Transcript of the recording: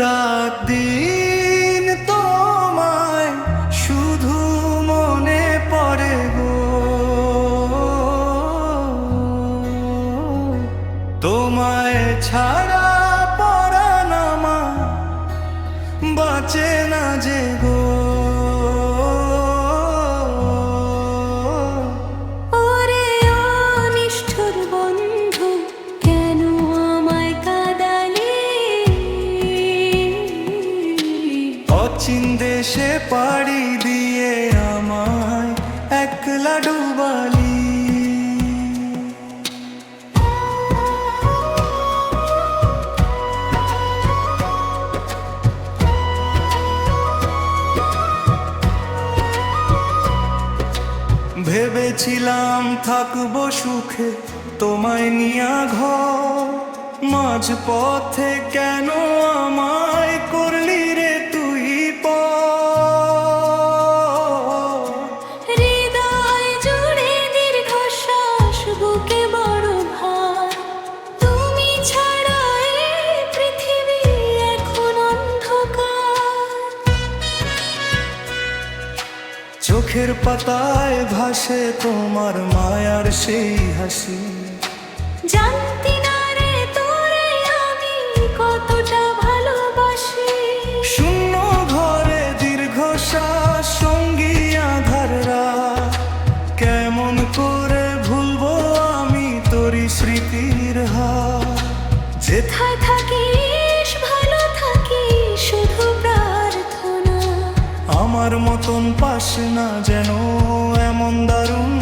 রাত দিন তোমায় শুধু মনে পড়ে গো। তোমায় ছাড়া পড়া নামা বাঁচে না যে গো। অচিন দেশে পাড়ি দিয়ে আমায় একলা ডুবালি। ভেবেছিলাম থাকব সুখে, তোমায় নিয়া ঘর মাঝ পথে কেন চোখের পাতায় ভাসে তোমার মায়ার সেই হাসি। জানতি না রে তোরে আমি কতটা ভালোবাসি। শূন্য ঘরে দীর্ঘশ্বাস সঙ্গী আধার রাত। কেমন করে ভুলবো আমি তোরি স্মৃতির হাত। যেথা কোথায় আমার মতন পাশে না যেন এমন দারুণ